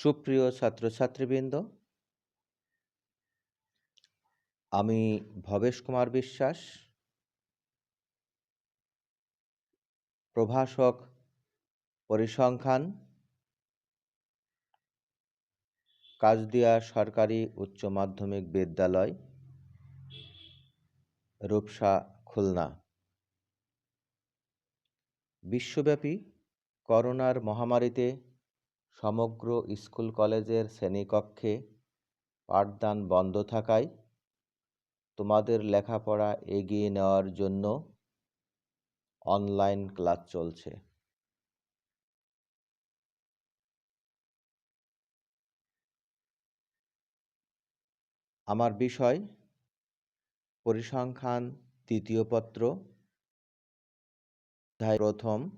সুপ্রিয় ছাত্রছাত্রীবৃন্দ, আমি ভবেশ কুমার বিশ্বাস, প্রভাষক পরিসংখ্যান, কাজদিয়া সরকারি উচ্চ মাধ্যমিক বিদ্যালয়, রূপসা, খুলনা। বিশ্বব্যাপী করোনার মহামারীতে সমগ্র স্কুল কলেজের শ্রেণীকক্ষে পাঠদান বন্ধ থাকায় তোমাদের লেখাপড়া এগিয়ে নেওয়ার জন্য অনলাইন ক্লাস চলছে। আমার বিষয়, পরিসংখ্যান তৃতীয় পত্র প্রথম,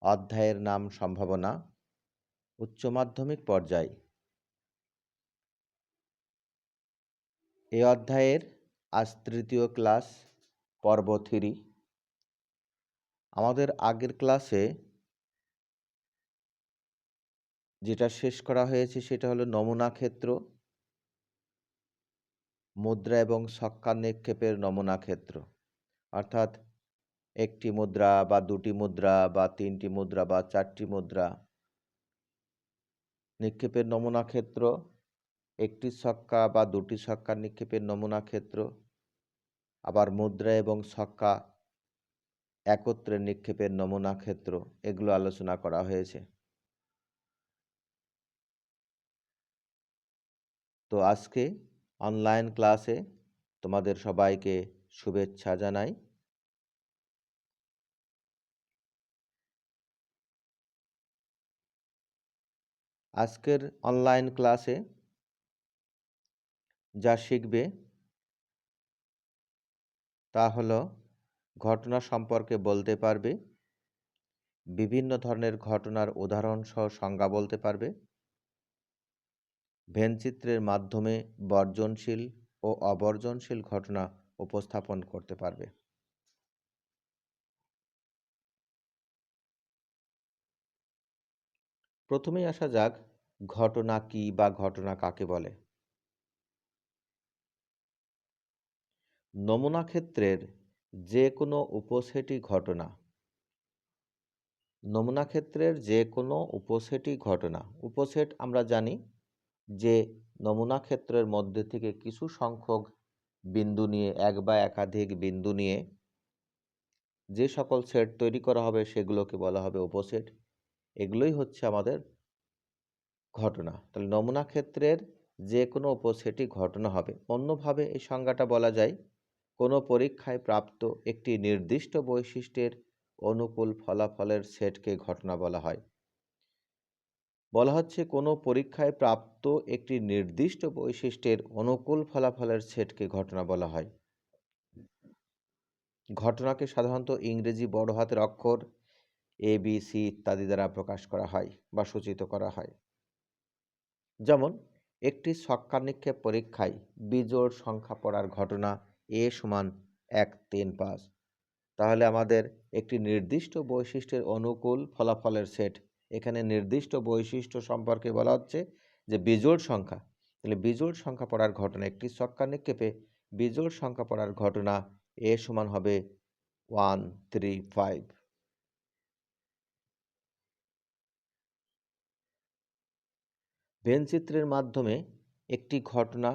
অধ্যায়ের নাম সম্ভাবনা। উচ্চ মাধ্যমিক পর্যায়। এ অধ্যায়ের আজ তৃতীয় ক্লাস, পর্ব থ্রি। আমাদের আগের ক্লাসে যেটা শেষ করা হয়েছে সেটা হলো নমুনা ক্ষেত্র, মুদ্রা এবং সক্কা নিক্ষেপের নমুনা ক্ষেত্র। অর্থাৎ একটি মুদ্রা বা দুটি মুদ্রা বা তিনটি মুদ্রা বা চারটি মুদ্রা নিক্ষেপের নমুনা ক্ষেত্র, একটি ছক্কা বা দুটি ছক্কা নিক্ষেপের নমুনা ক্ষেত্র, আবার মুদ্রা এবং ছক্কা একত্রে নিক্ষেপের নমুনা ক্ষেত্র, এগুলো আলোচনা করা হয়েছে। তো আজকে অনলাইন ক্লাসে তোমাদের সবাইকে শুভেচ্ছা জানাই। আজকের অনলাইন ক্লাসে যা শিখবে তা হলো ঘটনা সম্পর্কে বলতে পারবে, বিভিন্ন ধরনের ঘটনার উদাহরণ সহ সংজ্ঞা বলতে পারবে ভেনচিত্রের মাধ্যমে বর্জনশীল ও অবর্জনশীল ঘটনা উপস্থাপন করতে পারবে। প্রথমেই আসা যাক ঘটনা কি বা ঘটনা কাকে বলে? নমুনা ক্ষেত্রের যে কোনো উপসেটি ঘটনা। নমুনা ক্ষেত্রের যে কোনো উপসেটি ঘটনা। উপসেট আমরা জানি যে নমুনা ক্ষেত্রের মধ্যে থেকে কিছু সংখ্যক বিন্দু নিয়ে, এক বা একাধিক বিন্দু নিয়ে যে সকল সেট তৈরি করা হবে সেগুলোকে বলা হবে উপসেট। এগুলোই হচ্ছে আমাদের ঘটনা। তাহলে নমুনা ক্ষেত্রের যে কোনো উপসেটই ঘটনা হবে। অন্যভাবে এই সংজ্ঞাটা বলা যায়, কোনো পরীক্ষায় প্রাপ্ত একটি নির্দিষ্ট বৈশিষ্ট্যের অনুকূল ফলাফলের সেটকে ঘটনা বলা হয়। বলা হচ্ছে, কোনো পরীক্ষায় প্রাপ্ত একটি নির্দিষ্ট বৈশিষ্ট্যের অনুকূল ফলাফলের সেটকে ঘটনা বলা হয়। ঘটনাকে সাধারণত ইংরেজি বড় হাতের অক্ষর এ বি সি ইত্যাদি দ্বারা প্রকাশ করা হয় বা সূচিত করা হয়। যেমন, একটি ছক্কা নিক্ষেপ পরীক্ষায় বিজোড় সংখ্যা পড়ার ঘটনা এ সমান এক তিন পাঁচ। তাহলে আমাদের একটি নির্দিষ্ট বৈশিষ্ট্যের অনুকূল ফলাফলের সেট। এখানে নির্দিষ্ট বৈশিষ্ট্য সম্পর্কে বলা হচ্ছে যে বিজোড় সংখ্যা। তাহলে বিজোড় সংখ্যা পড়ার ঘটনা, একটি ছক্কা নিক্ষেপে বিজোড় সংখ্যা পড়ার ঘটনা এ সমান হবে ওয়ান থ্রি ফাইভ। ভেনচিত্রের মাধ্যমে একটি ঘটনা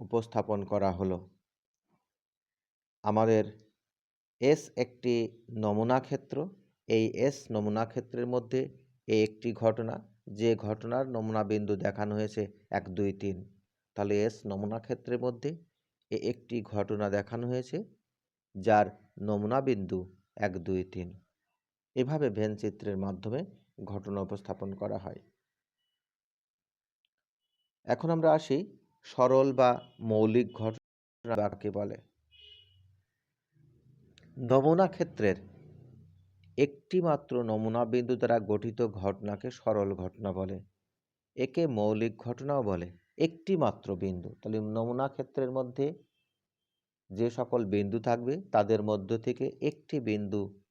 উপস্থাপন করা হলো। আমাদের এস একটি নমুনা ক্ষেত্র, এই এস নমুনা ক্ষেত্রের মধ্যে এ একটি ঘটনা, যে ঘটনার নমুনা বিন্দু দেখানো হয়েছে এক, দুই, তিন। তাহলে এস নমুনা ক্ষেত্রের মধ্যে এ একটি ঘটনা দেখানো হয়েছে, যার নমুনা বিন্দু এক, দুই, তিন। এভাবে ভেন চিত্রের মাধ্যমে ঘটনা উপস্থাপন করা হয়। এখন আমরা আসি সরল বা মৌলিক ঘটনা বলে। নমুনা ক্ষেত্রের একটি মাত্র নমুনা বিন্দু দ্বারা গঠিত ঘটনাকে সরল ঘটনা বলে। একে মৌলিক ঘটনাও বলে একটি মাত্র বিন্দু। তাহলে নমুনা ক্ষেত্রের মধ্যে যে সকল বিন্দু থাকবে, তাদের মধ্য থেকে একটি বিন্দু,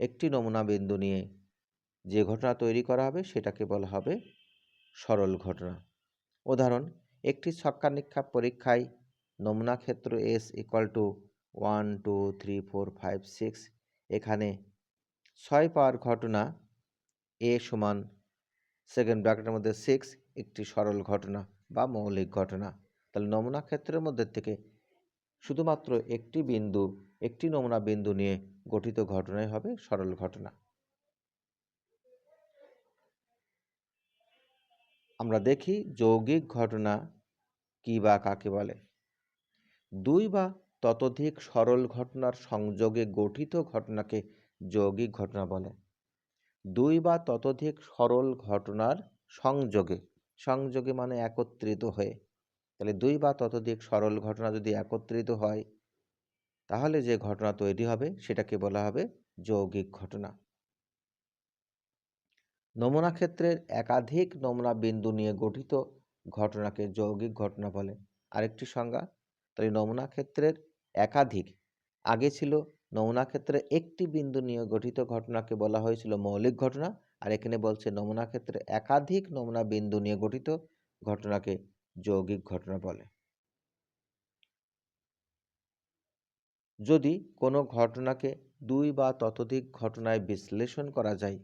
একটি নমুনা বিন্দু নিয়ে যে ঘটনা তৈরি করা হবে, সেটাকে বলা হবে সরল ঘটনা। উদাহরণ, একটি ছক্কা নিক্ষেপ পরীক্ষায় নমুনা ক্ষেত্র S equal to one two three four five six এখানে ছয় পাওয়ার ঘটনা এ সমান সেকেন্ড ব্র্যাকেটের মধ্যে সিক্স একটি সরল ঘটনা বা মৌলিক ঘটনা। তাহলে নমুনা ক্ষেত্রের মধ্যে থেকে শুধুমাত্র একটি বিন্দু, একটি নমুনা বিন্দু নিয়ে গঠিত ঘটনাই হবে সরল ঘটনা। আমরা দেখি যৌগিক ঘটনা কী বা কাকে বলে। দুই বা ততোধিক সরল ঘটনার সংযোগে গঠিত ঘটনাকে যৌগিক ঘটনা বলে। দুই বা ততোধিক সরল ঘটনার সংযোগে সংযোগে মানে একত্রিত হয়ে। তাহলে দুই বা ততোধিক সরল ঘটনা যদি একত্রিত হয়, তাহলে যে ঘটনা তৈরি হবে সেটাকে বলা হবে যৌগিক ঘটনা। নমুনা ক্ষেত্রের একাধিক নমুনা বিন্দু নিয়ে গঠিত ঘটনাকে যৌগিক ঘটনা বলে। আরেকটি সংজ্ঞা, তাহলে নমুনা ক্ষেত্রের একাধিক। আগে ছিল নমুনা ক্ষেত্রে একটি বিন্দু নিয়ে গঠিত ঘটনাকে বলা হয়েছিল মৌলিক ঘটনা, আর এখানে বলছে নমুনা ক্ষেত্রে একাধিক নমুনা বিন্দু নিয়ে গঠিত ঘটনাকে যৌগিক ঘটনা বলে। যদি কোনো ঘটনাকে দুই বা ততোধিক ঘটনায় বিশ্লেষণ করা যায়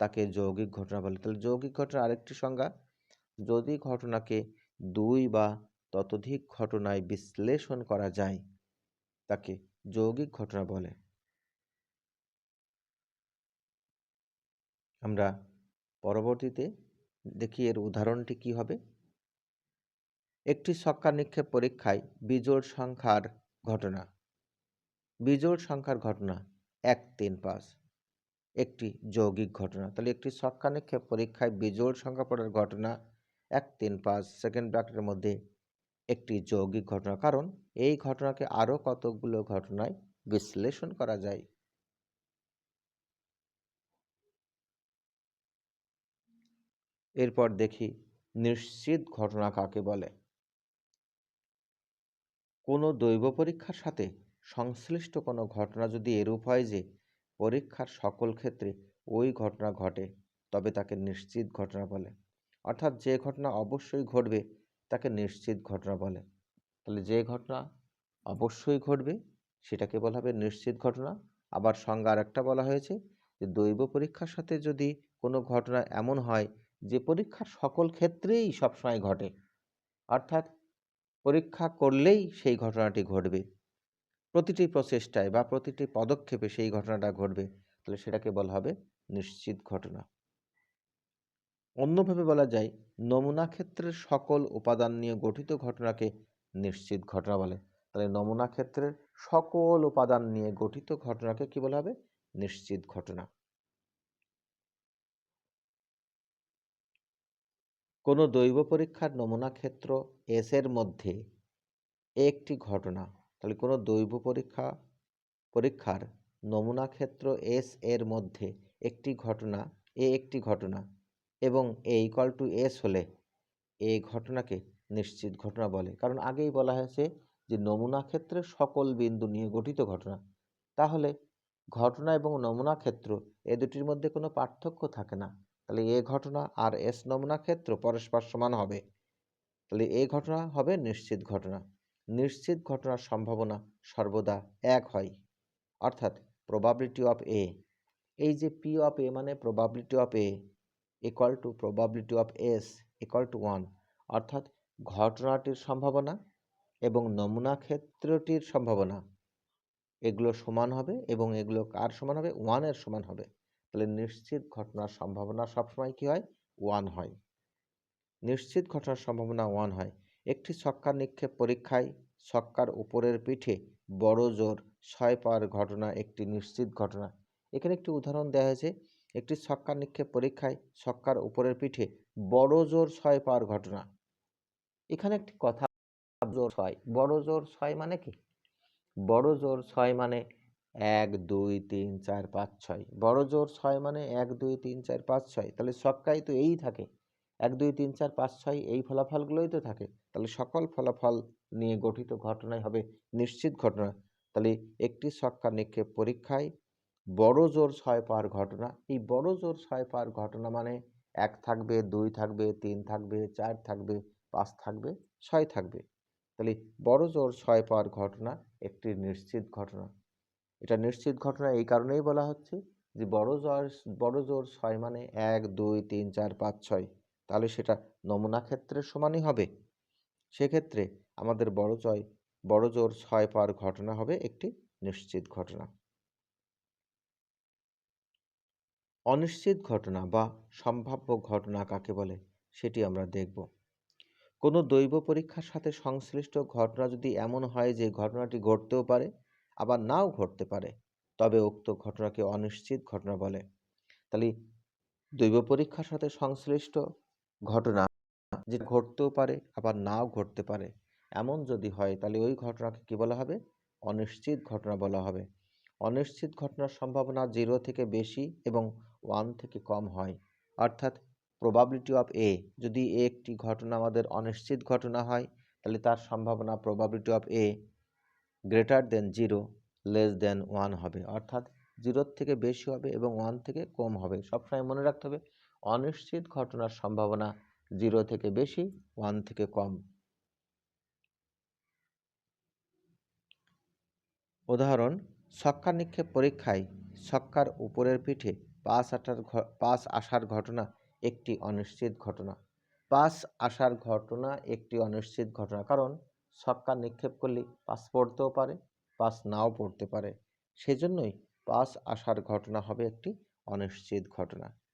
তাকে যৌগিক ঘটনা বলে। তাহলে যৌগিক ঘটনা আরেকটি সংজ্ঞা, যদি ঘটনাকে দুই বা ততোধিক ঘটনায় বিশ্লেষণ করা যায়, তাকে যৌগিক ঘটনা বলে। আমরা পরবর্তীতে দেখি এর উদাহরণটি কি হবে। একটি ছক্কা নিক্ষেপ পরীক্ষায় বিজোড় সংখ্যার ঘটনা। বিজোড় সংখ্যার ঘটনা এক তিন পাঁচ। একটি যৌগিক ঘটনা। তাহলে একটি ছক্কা নিক্ষেপ পরীক্ষায় বিজোড় সংখ্যা পড়ার ঘটনা, এক, তিন, পাঁচ সেকেন্ড ব্র্যাকেটের মধ্যে একটি যৌগিক ঘটনা। কারণ এই ঘটনাকে আরও কতগুলো ঘটনায় বিশ্লেষণ করা যায়? এরপর দেখি নিশ্চিত ঘটনা কাকে বলে। কোনো দৈব পরীক্ষার সাথে সংশ্লিষ্ট কোনো ঘটনা যদি এরূপ হয় যে পরীক্ষার সকল ক্ষেত্রে ওই ঘটনা ঘটে, তবে তাকে নিশ্চিত ঘটনা বলে। অর্থাৎ যে ঘটনা অবশ্যই ঘটবে, তাকে নিশ্চিত ঘটনা বলে। তাহলে যে ঘটনা অবশ্যই ঘটবে, সেটাকে বলা হবে নিশ্চিত ঘটনা। আবার সংজ্ঞা আর একটা বলা হয়েছে যে দৈব পরীক্ষার সাথে যদি কোনো ঘটনা এমন হয় যে পরীক্ষার সকল ক্ষেত্রেই সবসময় ঘটে, অর্থাৎ পরীক্ষা করলেই সেই ঘটনাটি ঘটবে। প্রতিটি প্রচেষ্টায় বা প্রতিটি পদক্ষেপে সেই ঘটনাটা ঘটবে, তাহলে সেটাকে বলা হবে নিশ্চিত ঘটনা। অন্যভাবে বলা যায়, নমুনা ক্ষেত্রের সকল উপাদান নিয়ে গঠিত ঘটনাকে নিশ্চিত ঘটনা বলে। তাহলে নমুনা ক্ষেত্রের সকল উপাদান নিয়ে গঠিত ঘটনাকে কি বলা হবে? নিশ্চিত ঘটনা। কোনো দৈব পরীক্ষার নমুনা ক্ষেত্র এস এর মধ্যে একটি ঘটনা তাহলে কোনো দৈব পরীক্ষা, পরীক্ষার নমুনা ক্ষেত্র এস এর মধ্যে একটি ঘটনা এ একটি ঘটনা এবং এ ইকাল টু এস হলে এ ঘটনাকে নিশ্চিত ঘটনা বলে। কারণ আগেই বলা হয়েছে যে নমুনা ক্ষেত্রে সকল বিন্দু নিয়ে গঠিত ঘটনা। তাহলে ঘটনা এবং নমুনা ক্ষেত্র এ দুটির মধ্যে কোনো পার্থক্য থাকে না। তাহলে এ ঘটনা আর এস নমুনা ক্ষেত্র পরস্পর সমান হবে। তাহলে এ ঘটনা হবে নিশ্চিত ঘটনা। নিশ্চিত ঘটনার সম্ভাবনা সর্বদা এক হয়। অর্থাৎ প্রবাবিলিটি অফ এ এই যে পি অফ এ মানে probability of A equal to probability of S equal to one অর্থাৎ ঘটনাটির সম্ভাবনা এবং নমুনা ক্ষেত্রটির সম্ভাবনা। এগুলো সমান হবে এবং এগুলো কার সমান হবে? ওয়ানের সমান হবে। তাহলে নিশ্চিত ঘটনার সম্ভাবনা সবসময় কী হয়? ওয়ান হয়। নিশ্চিত ঘটনার সম্ভাবনা ওয়ান হয়। একটি ছক্কা নিক্ষেপ পরীক্ষায় ছক্কার উপরের পিঠে বড় জোর ছয় পাওয়ার ঘটনা, একটি নিশ্চিত ঘটনা। এখানে একটি উদাহরণ দেওয়া হয়েছে। একটি ছক্কা নিক্ষেপ পরীক্ষায় ছক্কার উপরের পিঠে বড় জোর ছয় পাওয়ার ঘটনা। এখানে একটি কথা জোর ছয়, বড় জোর ছয় মানে কি? বড় জোর ছয় মানে এক, দুই, তিন, চার, পাঁচ, ছয়। বড় জোর ছয় মানে এক, দুই, তিন, চার, পাঁচ, ছয়। তাহলে ছক্কায় তো এই থাকে। এক, দুই, তিন, চার, পাঁচ, ছয় এই ফলাফলগুলোই তো থাকে। তাহলে সকল ফলাফল নিয়ে গঠিত ঘটনাই হবে নিশ্চিত ঘটনা। তাহলে একটি ছক্কা নিক্ষেপ পরীক্ষায় বড় জোর ছয় পাওয়ার ঘটনা। এই বড় জোর ছয় পাওয়ার ঘটনা মানে এক থাকবে, দুই থাকবে, তিন থাকবে, চার থাকবে, পাঁচ থাকবে, ছয় থাকবে। তাহলে বড় জোর ছয় পাওয়ার ঘটনা একটি নিশ্চিত ঘটনা। এটা নিশ্চিত ঘটনা এই কারণেই বলা হচ্ছে যে বড় জোর বড় জোর ছয় মানে এক, দুই, তিন, চার, পাঁচ, ছয়। তাহলে সেটা নমুনা ক্ষেত্রের সমানই হবে। সেক্ষেত্রে আমাদের বড় জয়, বড় জোর ছয় পাওয়ার ঘটনা হবে একটি নিশ্চিত ঘটনা। অনিশ্চিত ঘটনা বা সম্ভাব্য ঘটনা কাকে বলে সেটি আমরা দেখব। কোনো দৈব পরীক্ষার সাথে সংশ্লিষ্ট ঘটনা যদি এমন হয় যে ঘটনাটি ঘটতেও পারে, আবার নাও ঘটতে পারে, তবে উক্ত ঘটনাকে অনিশ্চিত ঘটনা বলে। তাহলে দৈব পরীক্ষার সাথে সংশ্লিষ্ট ঘটনা যে ঘটতেও পারে, আবার নাও ঘটতে পারে। এমন যদি হয়, তাহলে ওই ঘটনাকে কী বলা হবে? অনিশ্চিত ঘটনা বলা হবে। অনিশ্চিত ঘটনার সম্ভাবনা জিরো থেকে বেশি এবং ওয়ান থেকে কম হয়। অর্থাৎ প্রবাবিলিটি অফ এ যদি এ একটি ঘটনা আমাদের অনিশ্চিত ঘটনা হয়, তাহলে তার সম্ভাবনা probability of A greater than zero less than one হবে। অর্থাৎ জিরোর থেকে বেশি হবে এবং ওয়ান থেকে কম হবে। সবসময় মনে রাখতে হবে, অনিশ্চিত ঘটনার সম্ভাবনা জিরো থেকে বেশি ওয়ান থেকে কম। উদাহরণ ছক্কা নিক্ষেপ পরীক্ষায় ছক্কার উপরের পিঠে পাস আসার পাস আসার ঘটনা একটি অনিশ্চিত ঘটনা। পাস আসার ঘটনা একটি অনিশ্চিত ঘটনা। কারণ ছক্কা নিক্ষেপ করলে পাস পড়তেও পারে, পাস নাও পড়তে পারে। সেজন্যই পাস আসার ঘটনা হবে একটি অনিশ্চিত ঘটনা।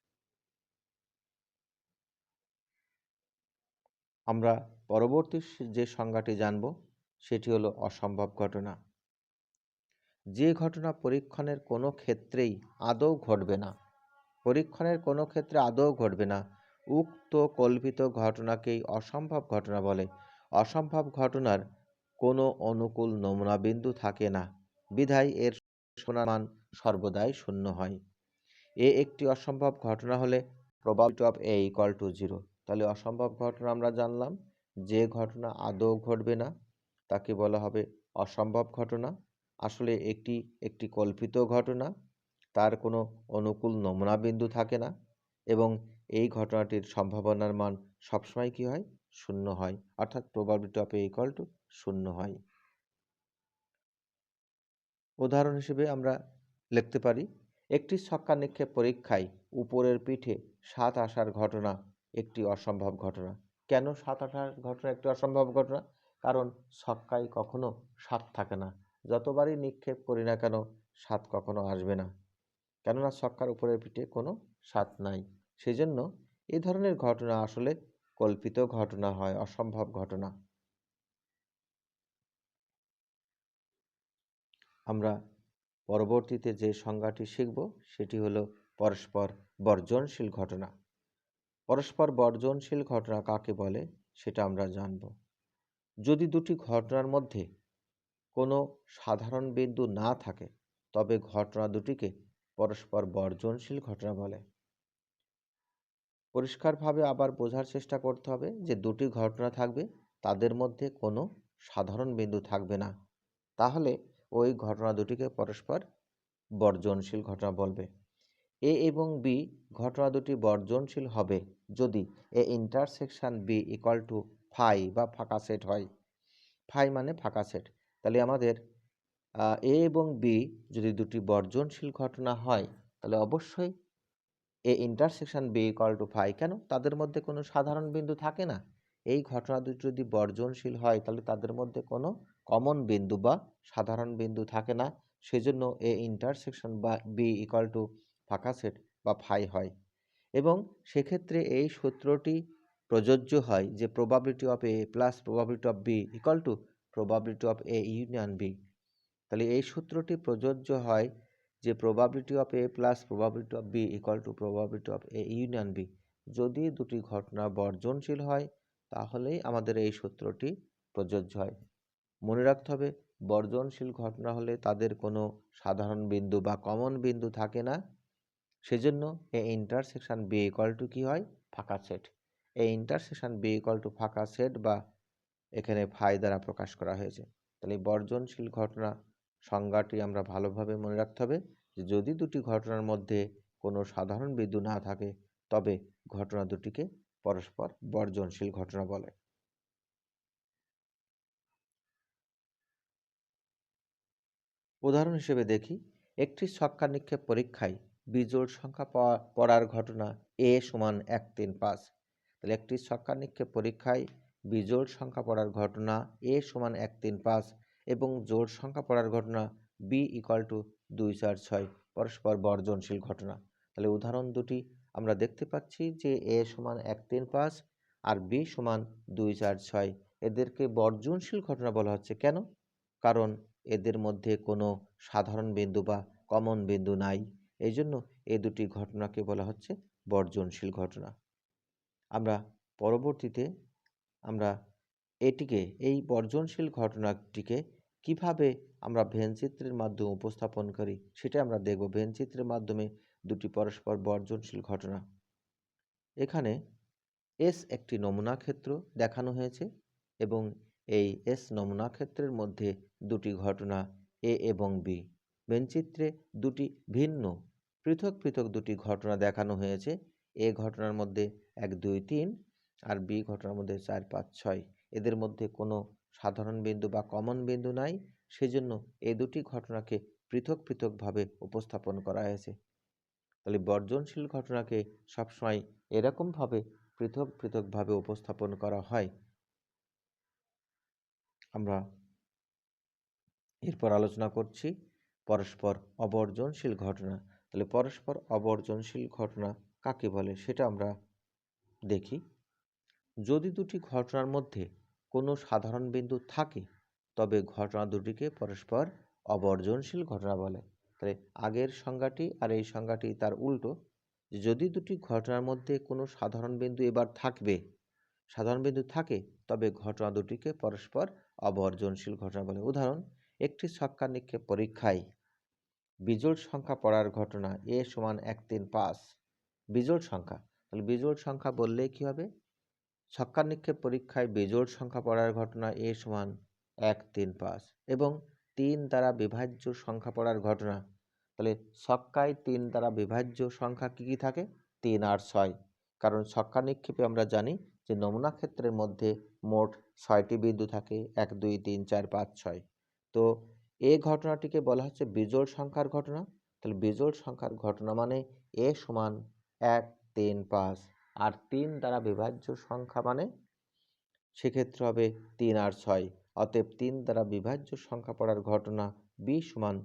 আমরা পরবর্তী যে সংজ্ঞাটি জানব, সেটি হলো অসম্ভব ঘটনা। যে ঘটনা পরীক্ষণের কোনো ক্ষেত্রেই আদৌ ঘটবে না, পরীক্ষণের কোনো ক্ষেত্রে আদৌ ঘটবে না, উক্ত কল্পিত ঘটনাকেই অসম্ভব ঘটনা বলে। অসম্ভব ঘটনার কোনো অনুকূল নমুনা বিন্দু থাকে না, বিধায় এর মান সর্বদাই শূন্য হয়। এ একটি অসম্ভব ঘটনা হলে probability of A equal to zero তাহলে অসম্ভব ঘটনা আমরা জানলাম। যে ঘটনা আদৌ ঘটবে না, তাকে বলা হবে অসম্ভব ঘটনা। আসলে একটি একটি কল্পিত ঘটনা, তার কোনো অনুকূল নমুনা বিন্দু থাকে না এবং এই ঘটনাটির সম্ভাবনার মান সবসময় কি হয়? শূন্য হয়। অর্থাৎ প্রবাবিলিটি অফ এ টু শূন্য হয়। উদাহরণ হিসেবে আমরা লিখতে পারি, একটি ছক্কা নিক্ষেপ পরীক্ষায় উপরের পিঠে সাত আসার ঘটনা একটি অসম্ভব ঘটনা। কেন সাত আসার ঘটনা একটি অসম্ভব ঘটনা? কারণ ছক্কায় কখনো সাত থাকে না। যতবারই নিক্ষেপ করি না কেন, সাত কখনো আসবে না। কেননা ছক্কার উপরের পিঠে কোনো স্বাদ নাই। সেজন্য এই ধরনের ঘটনা আসলে কল্পিত ঘটনা হয়, অসম্ভব ঘটনা। আমরা পরবর্তীতে যে সংজ্ঞাটি শিখব, সেটি হলো পরস্পর বর্জনশীল ঘটনা। পরস্পর বর্জনশীল ঘটনা কাকে বলে সেটা আমরা জানব। যদি দুটি ঘটনার মধ্যে কোনো সাধারণ বিন্দু না থাকে, তবে ঘটনা দুটিকে পরস্পর বর্জনশীল ঘটনা বলে। পরিষ্কারভাবে আবার বোঝার চেষ্টা করতে হবে যে দুটি ঘটনা থাকবে, তাদের মধ্যে কোনো সাধারণ বিন্দু থাকবে না। তাহলে ওই ঘটনা দুটিকে পরস্পর বর্জনশীল ঘটনা বলবে। এ এবং বি ঘটনা দুটি বর্জনশীল হবে যদি A intersection B equal to phi বা ফাঁকা সেট হয়। ফাই মানে ফাঁকা সেট তাহলে আমাদের এ এবং বি যদি দুটি বর্জনশীল ঘটনা হয়, তাহলে অবশ্যই A intersection B equal to phi কেন? তাদের মধ্যে কোনো সাধারণ বিন্দু থাকে না। এই ঘটনা দুটি যদি বর্জনশীল হয়, তাহলে তাদের মধ্যে কোনো কমন বিন্দু বা সাধারণ বিন্দু থাকে না। সেজন্য এ ইন্টারসেকশন বা বি ইকাল টু ফাঁকা সেট বা ফাই হয়। এবং সেক্ষেত্রে এই সূত্রটি প্রযোজ্য হয় যে probability of A plus probability of B equal to probability of A union B তাহলে এই সূত্রটি প্রযোজ্য হয় যে probability of A plus probability of B equal to probability of A union B যদি দুটি ঘটনা বর্জনশীল হয়, তাহলেই আমাদের এই সূত্রটি প্রযোজ্য হয়। মনে রাখতে হবে, বর্জনশীল ঘটনা হলে তাদের কোনো সাধারণ বিন্দু বা কমন বিন্দু থাকে না। সেজন্য A intersection B equal to কী হয়? ফাঁকা সেট এই ইন্টারসেকশন বি ইকাল টু ফাঁকা সেট বা এখানে ফাই দ্বারা প্রকাশ করা হয়েছে। তাহলে বর্জনশীল ঘটনা সংজ্ঞাটি আমরা ভালোভাবে মনে রাখতে হবে যে যদি দুটি ঘটনার মধ্যে কোনো সাধারণ বিন্দু না থাকে, তবে ঘটনা দুটিকে পরস্পর বর্জনশীল ঘটনা বলে। উদাহরণ হিসেবে দেখি, একটি ছক্কা নিক্ষেপ পরীক্ষায় বিজোড় সংখ্যা পড়ার ঘটনা এ সমান এক তিন পাঁচ। তাহলে একটি ছক্কা নিক্ষেপ পরীক্ষায় বিজোড় সংখ্যা পড়ার ঘটনা এ সমান এক তিন পাঁচ এবং জোড় সংখ্যা পড়ার ঘটনা বি ইকাল টু দুই চার ছয়, পরস্পর বর্জনশীল ঘটনা। তাহলে উদাহরণ দুটি, আমরা দেখতে পাচ্ছি যে এ সমান এক তিন পাঁচ আর বি সমান দুই চার ছয়। এদেরকে বর্জনশীল ঘটনা বলা হচ্ছে কেন? কারণ এদের মধ্যে কোনো সাধারণ বিন্দু বা কমন বিন্দু নাই। এই জন্য এ দুটি ঘটনাকে বলা হচ্ছে বর্জনশীল ঘটনা। আমরা পরবর্তীতে আমরা এটিকে, এই বর্জনশীল ঘটনাটিকে কীভাবে আমরা ভেনচিত্রের মাধ্যমে উপস্থাপন করি, সেটা আমরা দেখব। ভেনচিত্রের মাধ্যমে দুটি পরস্পর বর্জনশীল ঘটনা। এখানে এস একটি নমুনা ক্ষেত্র দেখানো হয়েছে এবং এই এস নমুনা ক্ষেত্রের মধ্যে দুটি ঘটনা এ এবং বি। ভেনচিত্রে দুটি ভিন্ন পৃথক পৃথক দুটি ঘটনা দেখানো হয়েছে। এ ঘটনার মধ্যে এক, দুই, তিন আর বি ঘটনার মধ্যে চার, পাঁচ, ছয়। এদের মধ্যে কোনো সাধারণ বিন্দু বা কমন বিন্দু নাই। সেজন্য এই দুটি ঘটনাকে পৃথক পৃথকভাবে উপস্থাপন করা হয়েছে। তাহলে বর্জনশীল ঘটনাকে সবসময় এরকমভাবে পৃথক পৃথকভাবে উপস্থাপন করা হয়। আমরা এরপর আলোচনা করছি পরস্পর অবর্জনশীল ঘটনা। তাহলে পরস্পর অবর্জনশীল ঘটনা কাকে বলে সেটা আমরা দেখি। যদি দুটি ঘটনার মধ্যে কোনো সাধারণ বিন্দু থাকে, তবে ঘটনা দুটিকে পরস্পর অবর্জনশীল ঘটনা বলে। তাহলে আগের সংজ্ঞাটি আর এই সংজ্ঞাটি তার উল্টো। যদি দুটি ঘটনার মধ্যে কোনো সাধারণ বিন্দু এবার থাকবে, সাধারণ বিন্দু থাকে, তবে ঘটনা দুটিকে পরস্পর অবর্জনশীল ঘটনা বলে। উদাহরণ, একটি ছক্কা নিক্ষেপ পরীক্ষায় বিজোড় সংখ্যা পড়ার ঘটনা এ সমান এক তিন পাঁচ। বিজোড় সংখ্যা। তাহলে বিজোড় সংখ্যা বললে কি হবে? ছক্কা নিক্ষেপ পরীক্ষায় বিজোড় সংখ্যা পড়ার ঘটনা এ সমান এক তিন পাঁচ এবং তিন দ্বারা বিভাজ্য সংখ্যা পড়ার ঘটনা। তাহলে ছক্কায় তিন দ্বারা বিভাজ্য সংখ্যা কী কী থাকে? তিন আর ছয়। কারণ ছক্কা নিক্ষেপে আমরা জানি যে নমুনা ক্ষেত্রের মধ্যে মোট ছয়টি বিন্দু থাকে। এক, দুই, তিন, চার, পাঁচ, ছয়। তো এ ঘটনাটিকে বলা হচ্ছে বিজোড় সংখ্যার ঘটনা। তাহলে বিজোড় সংখ্যার ঘটনা মানে এ সমান এক, তিন, পাঁচ আর তিন দ্বারা বিভাজ্য সংখ্যা মানে সেক্ষেত্রে হবে তিন আর ছয়। অতএব তিন দ্বারা বিভাজ্য সংখ্যা পড়ার ঘটনা বি সমান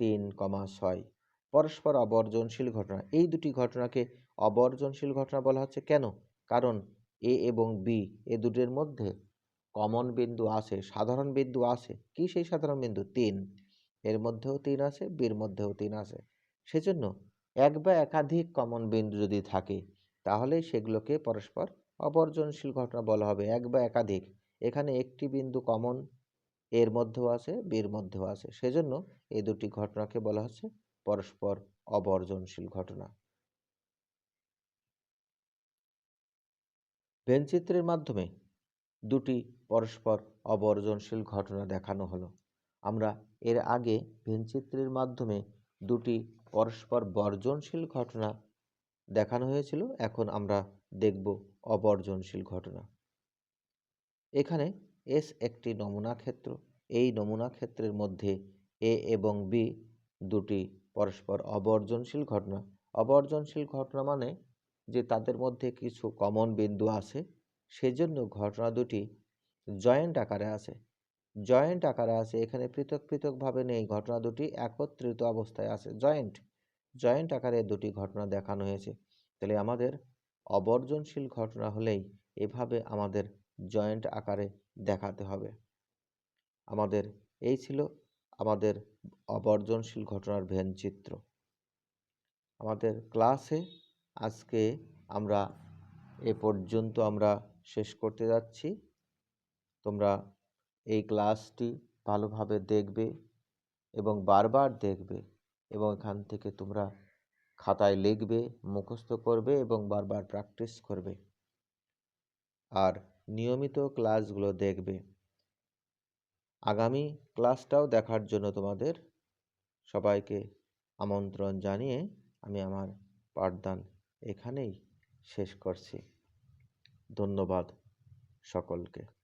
তিন কমা ছয়। পরস্পর অবর্জনশীল ঘটনা। এই দুটি ঘটনাকে অবর্জনশীল ঘটনা বলা হচ্ছে কেন? কারণ এ এবং বি এ দুটির মধ্যে কমন বিন্দু আছে, সাধারণ বিন্দু আছে। কি সেই সাধারণ বিন্দু? তিন। এর মধ্যেও তিন আছে, বির মধ্যেও তিন আছে। সেজন্য এক বা একাধিক কমন বিন্দু যদি থাকে, তাহলে সেগুলোকে পরস্পর অবর্জনশীল ঘটনা বলা হবে। এক বা একাধিক। এখানে একটি বিন্দু কমন, এর মধ্যেও আছে, বির মধ্যেও আছে। সেজন্য এই দুটি ঘটনাকে বলা হচ্ছে পরস্পর অবর্জনশীল ঘটনা। ভেনচিত্রের মাধ্যমে দুটি পরস্পর অবর্জনশীল ঘটনা দেখানো হলো। আমরা এর আগে ভিনচিত্রের মাধ্যমে দুটি পরস্পর বর্জনশীল ঘটনা দেখানো হয়েছিল, এখন আমরা দেখব অবর্জনশীল ঘটনা। এখানে এস একটি নমুনা ক্ষেত্র। এই নমুনা ক্ষেত্রের মধ্যে এ এবং বি দুটি পরস্পর অবর্জনশীল ঘটনা। অবর্জনশীল ঘটনা মানে যে তাদের মধ্যে কিছু কমন বিন্দু আছে সেজন্য ঘটনা দুটি জয়েন্ট আকারে আছে। জয়েন্ট আকারে আছে, এখানে পৃথক পৃথকভাবে নেই। ঘটনা দুটি একত্রিত অবস্থায় আছে। জয়েন্ট জয়েন্ট আকারে দুটি ঘটনা দেখানো হয়েছে। তাহলে আমাদের অবর্জনশীল ঘটনা হলেই এভাবে আমাদের জয়েন্ট আকারে দেখাতে হবে। আমাদের, এই ছিল আমাদের অবর্জনশীল ঘটনার ভেন চিত্র। আমাদের ক্লাসে আজকে আমরা, এ পর্যন্ত আমরা শেষ করতে যাচ্ছি। তোমরা এই ক্লাসটি ভালোভাবে দেখবে এবং বারবার দেখবে এবং এখান থেকে তোমরা খাতায় লিখবে, মুখস্থ করবে এবং বারবার প্র্যাকটিস করবে। আর নিয়মিত ক্লাসগুলো দেখবে। আগামী ক্লাসটাও দেখার জন্য তোমাদের সবাইকে আমন্ত্রণ জানিয়ে আমি আমার পাঠদান এখানেই শেষ করছি। ধন্যবাদ সকলকে।